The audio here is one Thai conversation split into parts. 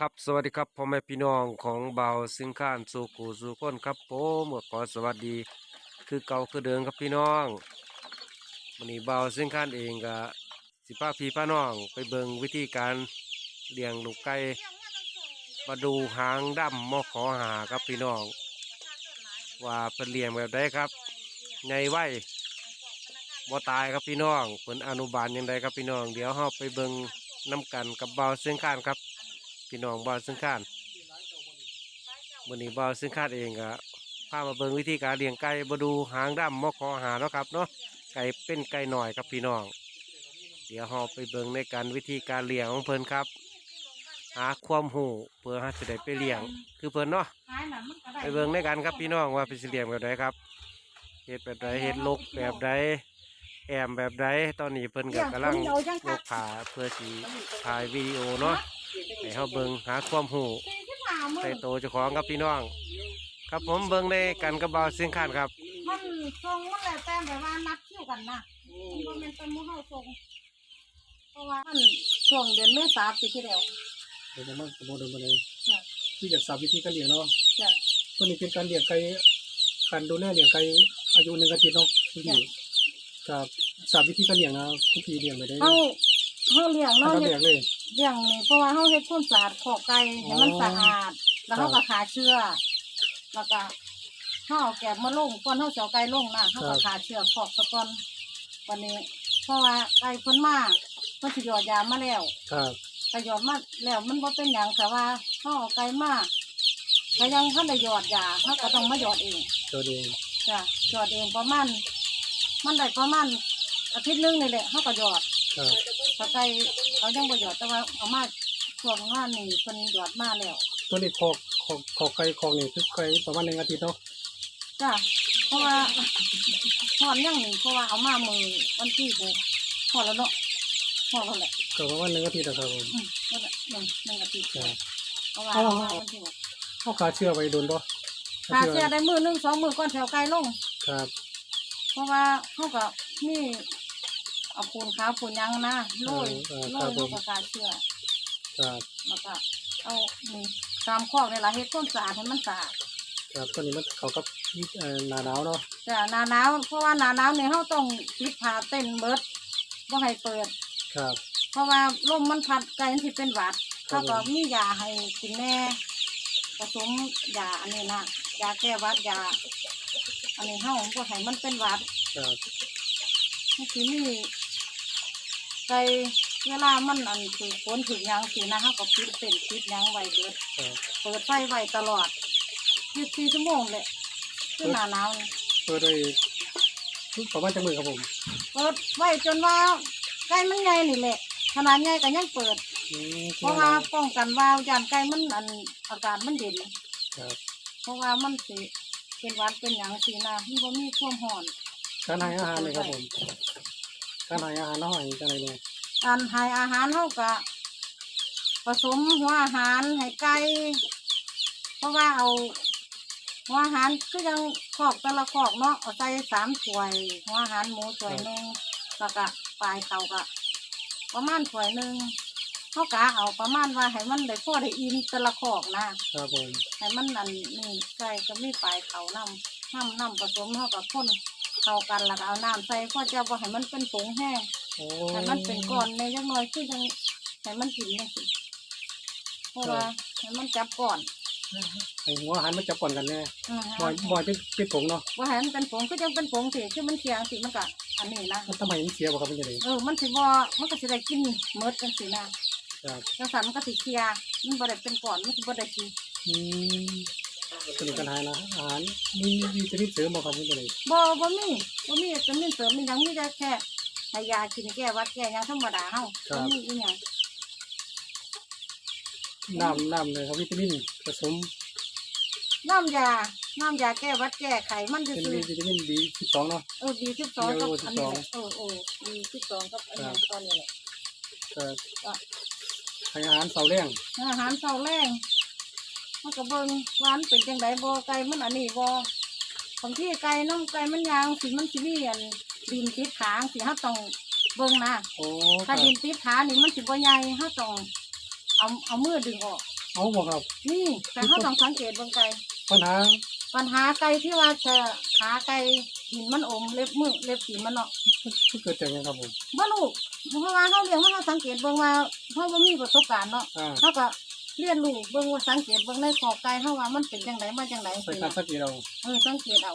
ครับสวัสดีครับพ่อแม่พี่น้องของเบาสิงคานสู่กูสู่คนครับผมขอสวัสดีคือเก่าคือเดิมครับพี่น้องวันนี้เบาสิงคานเองก็สิพาพี่พาน้อง ไปเบิงวิธีการเลี้ยงลูกไก่มาดูหางดำมอขอหาครับพี่น้อง ว่าเป็นเลี้ยงแบบใดครับไงไหวบ่ตายครับพี่น้องเพิ่นอนุบาลยังไงครับพี่น้อง เดี๋ยวเฮาไปเบิงน้ำกันกับเบาสิงคานครับ พี่น้องบ่าวซึ่งข้านมื้อนี้บ่าวซึ่งข้านเองก็พามาเบิ่งวิธีการเลี้ยงไก่บ่ดูหางดำมอคอหาเนาะครับเนาะไก่เป็นไก่หน่อยครับพี่น้อง เดี๋ยวเราไปเบิ่งในการวิธีการเลี้ยงของเพิ่นครับ หาความรู้เพื่อหาจะได้ไปเลี้ยง คือเพิ่นเนาะไปเบิ่งในกันครับพี่น้องว่าเป็นสิเลี้ยงแบบใดครับเฮ็ดแบบใดเฮ็ดลกแบบใด แอมแบบใดตอนนี้เพิ่นก็กำลังยกขาเพื่อสิถ่ายวิดีโอเนาะให้เฮาเบิ่งหาความรู้ใส่โตวเจ้าของครับพี่น้อง ครับผมเบิ่งในกันกับเบาเสียงขานครับ มันทรงมันแล้วแต่แบบว่านัดคิวกันนะมันบ่แม่นเป็นหมู่เฮาทรงเพราะว่ามันช่วงเดือนเมษาปีที่แล้วเดี๋ยวผมมาผมมาดูมาเลยจ้ะที่จะสาบวิธีการเลี้ยงเนาะจ้ะตัวนี้เป็นการเลี้ยงไก่การดูแลเลี้ยงไก่อายุหนึ่งอาทิตย์เนาะ คุณพี่กับสาบวิธีการเลี้ยงนะคุณพี่เลี้ยงไปได้เฮาเฮาเลี้ยงอันเนาะดับเฮ็แรดกเลยเลี้ยงนี่เพราะว่าเฮาเฮ็ดความสะอาดขอกไก่ให้มันอ๋อสะอาด แล้วครัเฮาบก็ขาเชื้อแล้วก็เฮาเอาแกบมาลงก่อนเฮาสิเอาไก่ลงนะเฮาก็ขาเชื้อขอกซะก่อนวันนี้ เพราะว่าไก่เพิ่นมาเพิ่นสิหยอดยามาแล้ว ครับ ก็หยอดมาแล้วมันบ่เป็นหยังแต่ว่าเฮาเอาไก่มาก็ยังทันได้หยอดยาเฮาก็ต้องมาหยอดเอง ตัวเองจ้ะหยอดเองประมาณ มันได้ประมาณอาทิตย์หนึงนี่แหละเฮาก็หยอดครับถ้าไก่เขายังบ่หยอดแต่ว่าเอามาช่วงงานนี่เพิ่นหยอดมาแล้วตัวนี้คอกคอกคอกไก่คอกนี่คือไก่ประมาณหนึ่งอาทิตย์เนาะจ้ะเพราะว่าหอดยังนี่เพราะว่าเอามามือวันที่หกหอดแล้วเนาะหอดแล้วแหละก็ประมาณหนึ่งอาทิตย์นะครับผมอืมนั่นแหละหนึ่งหนึ่งอาทิตย์ครับเพราะว่าเอามาวันที่หกเขาขาเชื่อไว้โดนป่ะขาเสียได้มือหนึงสองมือก่อนแถวไก่ลงครับ เพราะว่าเขาก็มีเอาปูนขาวปูนหยังนะโรยโรยลูกกระกาเชื่อครับแล้วก็เอานี่ตามคอกในละเฮ็ดต้นสะอาดให้มันสะอาดครับตัวนี้มันเขากับเอ่อหนาหนาวเนาะแต่หนาหนาวเพราะว่าหนาหนาวเนี่ยเขาต้องปิดผ้าเต้นเบิดบ่ให้เปิด ครับเพราะว่าลมมันพัดไก่มันสิเป็นหวัดครัเขาบก็มียาให้กินแน่ผสมยาอันนี้นะยาแก้หวัดยา อันนี้เฮาบ่ให้มันเป็นหวัดครับมันสิมีไก่เวลามันอันถือฝนถือหยังสีนะเฮาก็ปิดเต้นปิดหยังไว้เบิดครับเปิดไฟไว้ตลอด24ชั่วโมงเลยคือหน้าหนาวนี่เปิดได้ประมาณจังมือครับผมเปิดไว้จนว่าไก่มันใหญ่นี่แหละขนาดใหญ่ก็ยังเปิด อืมเพราะว่าป้องกันว่ายานไก่มันอันอากาศมันเย็น ครับ เพราะว่ามันสิ เป็นหวัดเป็นหยังสินะมันบ่มีความร้อนการให้อาหารเลยครับผมการให้อาหารน้อยจังไรเนี่ยการให้อาหารเฮาก็ผสมหัวอาหารให้ไก่เพราะว่าเอาหัวอาหารคือยังคอกแต่ละคอกเนาะเอาใส่สามถ้วยหัวอาหารหมูถ้วยหนึ่งแล้วก็ปลายเขาก็ประมาณถ้วยหนึ่ง เขากะเอาประมาณว่าให้มันได้พอได้อิ่มแต่ละคอกนะครับผมให้มันนั่นนี่ใส่ก็มีปลายเขาน้ำน้ำน้ำผสมเขากับพ่นเข้ากันแล้วก็เอาน้ำใส่เพราะจะบ่ให้มันเป็นผงแห้งโอ้ให้มันเป็นก้อนในจังน้อยคือจังให้มันกินจังซี่เพราะว่าให้มันจับก่อนให้หัวอาหารมันจับก่อนกันแน่อืมบ่อยบ่อยเป็นเป็นผงเนาะว่าให้มันเป็นผงคือจังเป็นผงสิคือมันเคียงสิมันก็อันนี้นะมันทำไมมันเสียบ่ครับมันจะได้เออมันสิบ่มันก็สิได้กินเมดจังซี่นะ ครับจังซั่นมันก็สิเคลียร์มันบ่ได้เป็นก้อนมันสิบ่ได้กินอืมตัวนี้ปัญหานะอาหารมีมีชนิดเสริมบ่ครับมันจะได้บ่บ่มีบ่มีจะมีเสริมมีหยังมีแต่แค่ให้ยากินแก้หวัดแก้หยังธรรมดาเฮาบ่มีอีหยังน้ำน้ำเลยครับวิตามินผสมน้ำยา น้ำยาแก้หวัดแก้ไขมันจะเป็นซื้อวิตามินบีสิบสองเนาะ เออบีสิบสองกับเอออันนี้แหละ12เออเออบีสิบสองกับอันนี้ตอนนี้แหละก็ก็ ให้อาหารเสาแรงอาหารเช้าแรงมันก็เบิ่งว่ามันเป็นจังไดบ่ไก่มันอันนี้บ่บางทีไก่น้ำไก่มันยางสิมันสิมีอันดินติดขางสิเฮาต้องเบิ่งนะโอ้คถ้ารับดินติดขานี่มันสิบ่ใหญ่เฮาต้องเอาเอามือดึงออก เอาบ่ครับ นี่แต่เขาต้องสังเกตเบิ่งไก่ปัญหาปัญหาไก่ที่ว่าจะขาไก่ กินมันอมเล็บมือเล็บตีนมันเนาะที่เกิดจากหยังครับผมบ่รู้เพราะว่าเขาเลี้ยงมันเขาสังเกตเบิ่งว่าเขาบ่มีประสบการณ์เนาะอ่าเขาก็เรียนรู้เบิ่งว่าสังเกตเบิ่งในขอบไก่เขาว่ามันเป็นจังไดมาจังไดใส่การสังเกตเราเออสังเกตเอา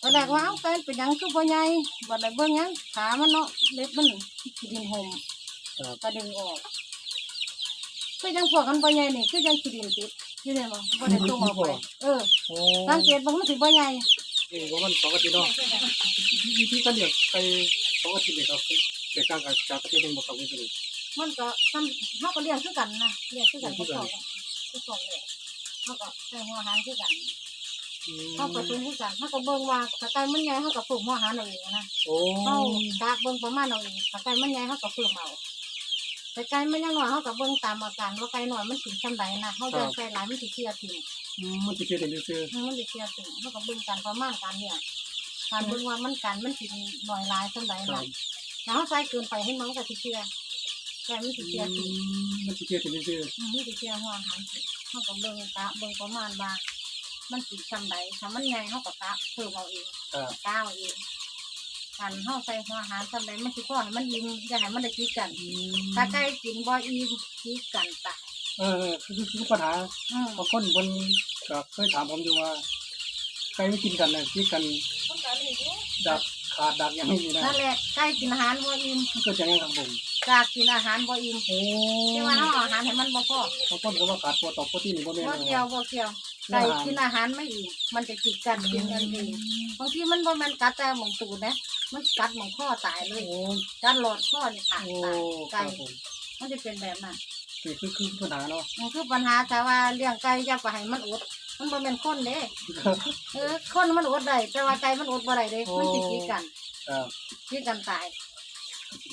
ตอนแรกว่าเอาไก่เป็นหยังคือบ่ใหญ่บัดนี้เบิ่งหยังขามันเนาะเล็บมันขี้ดินห่มครับก็ดึงออก คือจังพวกกันบ่ใหญ่นี่คือจังขี้ดินติดอยู่เนี่ยบ่บ่ได้ตุ้มออกไป เออ โอ้สังเกตเบิ่งมันสิบ่ใหญ่ นี่ว่ามันสองอาทิตย์เนาะวิธีการเลี้ยงไก่สองอาทิตย์เนี่ยครับแตกต่างกันจากประเทศหนึงบ่ครับวิธีนี้มันก็ทำเฮาก็เลี้ยงคือกันนะเลี้ยงคือกันทุกสองทุกสองเลยเฮาก็ใส่หัวอาหารคือกันอืมเฮาก็ปรุงคือกันเฮาก็เบิ่งว่าถ้าไก่มันใหญ่เฮาก็ปรุงหัวอาหารเอาเองนะโอ้เฮากากเบิ่งประมาณเอาเองถ้าไก่มันใหญ่เฮาก็เพิ่มเอาแต่ไก่มันยังน้อยเฮาก็เบิ่งตามอาการว่าไก่น้อยมันสินส่ำใดนะเฮาจะใส่หลายมันสิเคลียร์ทิ้ง อืมมันสิเกิดเป็นซื่อมันสิเคลียร์ทิ้งเฮาก็เบิ่งการประมาณการเนี่ยการเบิ่งว่ามันกันมันสิน้อยหลายส่ำใดๆครันะบถ้าเฮาใส่เกินไปให้มันก็สิเคลียร์ไก่มันสิเคลียร์ทิ้งมันสิเกิดเป็นซื่ออืมนี่สิเที่ยวหัวอาหารเขาก็เบิ่งกะเบิ่งประมาณว่ามันสิซำใดถ้ามันใหญ่เขาก็กะเพิ่มเอาเองๆครับกะเอาเองคันเฮาใส่หัวอาหารซำใดมันสิพอให้มันอิ่มอย่าให้มันได้กินกัน อืมถ้าไก่กินบ่อิ่มกินกันตาย เออคือคือปัญหาอืมบางคนเพิ่นก็เคยถามผมอยู่ว่าไก่ไม่กินกันน่ะกินกันมันก็นี่อยู่ดักขาดดักอย่างนี้นะนั่นแหละไก่กินอาหารบ่อิ่มมันเกิดจากหยังครับผมจากกินอาหารบ่อิ่มโอ้แต่ว่าเฮาเอาอาหารให้มันบ่พอบางคนก็ว่าขาดโปรตีนโปรตีนนี่บ่แม่นบ่นะเกี่ยวบ่เกี่ยวไก่กินอาหารไม่อิ่มมันจะกินกันกินกันเองบางทีมันบ่แม่นกัดแต่หม่องตูดนะมันกัดหม่องคอตายเลยโอ้การหลอดข้อนี่ขาดโอ้ตายคไก่รับผมมันจะเป็นแบบนั้น นี่คือคือปัญหาเนาะ มันคือปัญหาแต่ว่าเลี้ยงไก่จะไปให้มันอด มันบ่เป็นคนเด้เออคนมันอดได้แต่ว่าไก่มันอดบ่ได้เด้มันสิกีกันครับกีกันตาย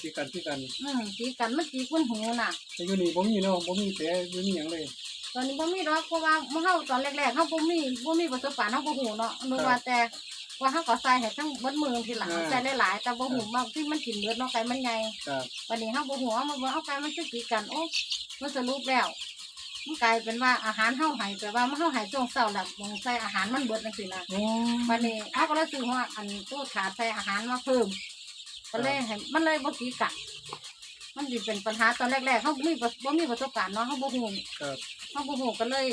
ที่กันที่กัน อืมกีกันมันกีคนหูน่ะแต่อยู่นี่บ่มีเนาะบ่มีแผลบ่มีหยังเลย ตอนนี้บ่มีดอกเพราะว่าเฮาตอนแรกๆเฮาบ่มีบ่มีประสบการณ์เฮาบ่ฮู้เนาะนึกว่าแต่ว่าเฮาก็ใส่ให้ทั้งเบิดมือทีหลังใส่หลายๆแต่บ่ฮู้บางที่มันกินเบิดเนาะไก่มันใหญ่ครับวันนี้เฮาบ่ฮู้ว่ามันบ่เอาไก่มันสิกีกันโอ้มันสรุปแล้วมันกลายเป็นว่าอาหารเฮาให้แต่ว่ามันเฮาให้ช่วงเช้าแล้วมองใส่อาหารมันเบิดจังซี่นะโอ้วันนี้เฮาก็เลยซื้อว่าอันตู้ถาดใส่อาหารมาเพิ่มก็เลยให้มันเลยบ่กีกันมันสิเป็นปัญหาตอนแรกๆเฮามีประบ่มีประสบการณ์เนาะเฮาบ่ฮู้ครับ เฮาบ่ฮู้ก็เลย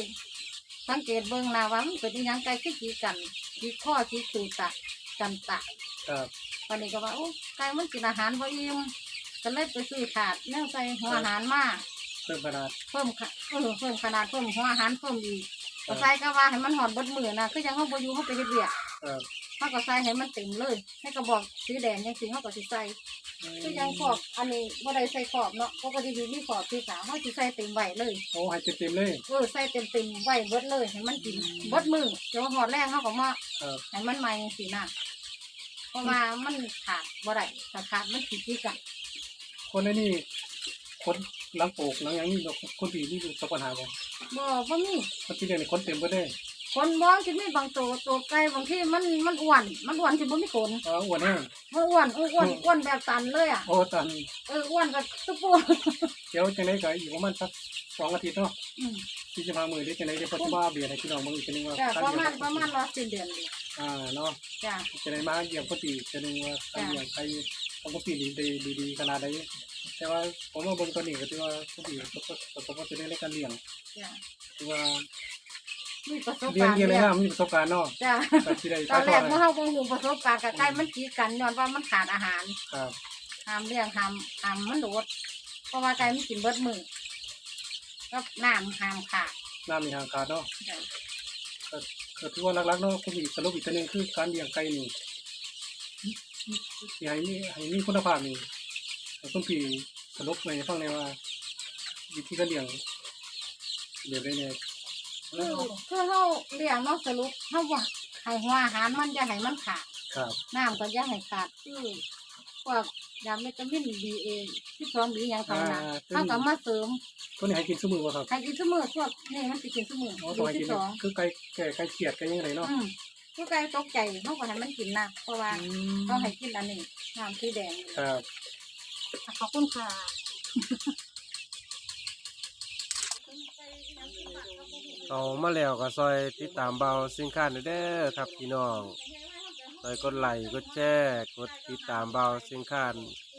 สังเกตเบิ่งหน้าว่ามันเป็นอีหยังไก่คือกีกันกีข้อกีตูตะกันตะครับวันนี้ก็ว่าโอ้ไก่มันกินอาหารบ่อิ่มก็เลยไปซื้อถาดแนวใส่หัวอาหารมาเพิ่มขนาดเพิ่มขะเออเพิ่มขนาดเพิ่มหัวอาหารเพิ่มอีกก็ใส่ก็ว่าให้มันหอดเบดมือนะคือยังเขาบอยู่เขาไปเฮ็ดเวียกครับเขาก็ใส่ให้มันเต็มเลยให้กระบอกสีแดงยังสีเขาก็สิใส่ คือยังขอบอันนี้บ่ได้ใส่ขอบเนาะปกติอยู่มีขอบที่สามเขาสิใส่เต็มไว้เลย โอ้ให้เต็มๆเลย เออใส่เต็มเต็มๆไว้เบิดเลยให้มันกินเบิดมือเดี๋ยวหอดแรกเขาก็มาครับ ให้มันใหม่สีหน้าเพราะว่ามันขาดบ่ได้ถ้าขาดมันสิที่กันคนในนี่คนหลังโปกหลังหยังนี่เนาะคนที่นี่คือปัญหาบ่บ่บ่มีคนที่เรียนนี่คนเต็มเบิดเลย คนมองสิมีบางตัวตัวไก่บางที่มันมันอ้วนมันอ้วนสิบ่มีขนอ๋ออ้วนแห้งมันอ้วนอ้วนอ้วนอ้วนแบบตันเลยอะโอ้ตันเอออ้วนกับตุ๊ปูเดี๋ยวจังได๋ก็อีกประมาณสักสองอาทิตย์เนาะอืมที่จะพามือได้จังได๋จะปัจจุบันเบียร์ให้พี่น้องเบิ่งอีกทีนึงว่าจ้ะกประเลี้มายณงประมาณรอสิ้นเดือนเลยอ่าเนาะจ้ะจะได้มาเยี่ยมปกติจะนึงว่าการเลี้ยงใครปกติดีดีดีดีขนาดใดแต่ว่าผมว่าเบิ่งตัวนี้ก็ถือว่าปกติประสบประสบความสำเร็จในการเลี้ยงจ้ะถือว่า มีประสบเลี้ยงการณ์เลี้ยงในเยน้าอะมีประสบการณ์เนาะจ้ะแต่ที่ได้ตอนแรกถ่ายทเมื่ออดเฮาบ่ฮู้ประสบการณ์กับไก่มันกีดกันย้อนว่ามันขาดอาหารครับห้ามเลี้ยงห้ามห้ามมันโดดเพราะว่าไก่มันกินเบิดมื้อก็น้ำห้ามขาดน้ำมีทางขาดเนาะจ้ะก็ก็ถือว่าหลักๆเนาะคุณอีกสรุปอีกตัวหนึงคือการเลี้ยงไก่นี่ที่ให้มีให้มีคุณภาพนี่ให้คุณพี่สรุปในฟังในอยว่าวิธีการเลี้ยงเดี๋ยวได้เนี่ย คือคือเฮาเลี้ยงเนาะสรุปเฮาว่าให้หัวอาหารมันอย่าให้มันขาดครับ น้ำก็อย่าให้ขาดคือพวกยาวิตามินบีเอที่สองบีอย่างต่างอ่าๆเขาก็มาเสริมตัวนี้ให้กินสมือบ่ครับให้กินเสมอพวกนี่มันสิกินเสมออ๋อตัวให้บีกิที่นสองคือไก่แก่ไก่เขียดไก่ยังไงเนาะอืมผู้ไก่ตกใจเขาก็ให้มันกินนะเพราะว่าอืมเขาให้กินอันนี้น้ำสีแดงครับ ขอบคุณค่ะ เอามาแล้วก็ซอยติดตามเบาสินค้าเด้อครับพี่น้องซอยกดไลค์กดแชร์กดติดตามเบาสินค้า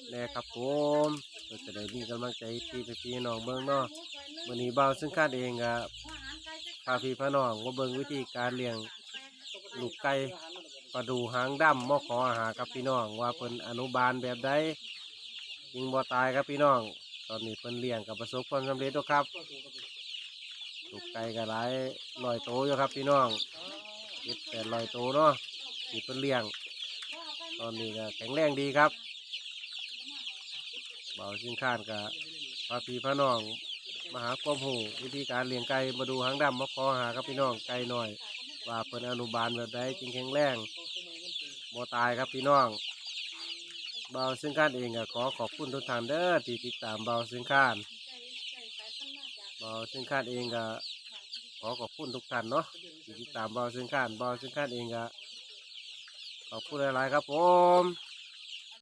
แน่ครับผมเพื่อจะได้มีกำลังใจที่พี่น้องเบิ่งเนาะวันนี้เบาสินค้าเองก็พาพี่พน้องมาเบิ่งวิธีการเลี้ยงลูกไก่ปลาดูหางดำมาขออาหารกับพี่น้องว่าเพิ่นอนุบาลแบบใดยิงบ่ตายครับพี่น้อง ตอนนี้เพิ่นเลี้ยงกับประสบความสำเร็จแล้วครับ ลูกไก่ก็หลายลอยโตอยู่ครับพี่น้องเจ็ดแปดลอยโตเนาะที่เพิ่นเลี้ยง ตอนนี้ก็แข็งแรงดีครับเบาสินค้านกับพาพี่พาน้องมาหาความหูวิธีการเลี้ยงไก่มาดูหางดำมาขอหาครับพี่น้องไก่หน่อย ว่าเพิ่นอนุบาลแบบใดจึงแข็งแรงบ่ตายครับพี่น้องเบาสินค้านเองก็ขอขอบคุณทุกท่านเด้อที่ติดตามเบาสินค้าน บาเส้นคาดเองก็ขอขอบคุณทุกท่านเนาะที่ติดตามเบาเส้นคาดเบาเส้นคาดเองก็ขอบคุณหลายๆครับผม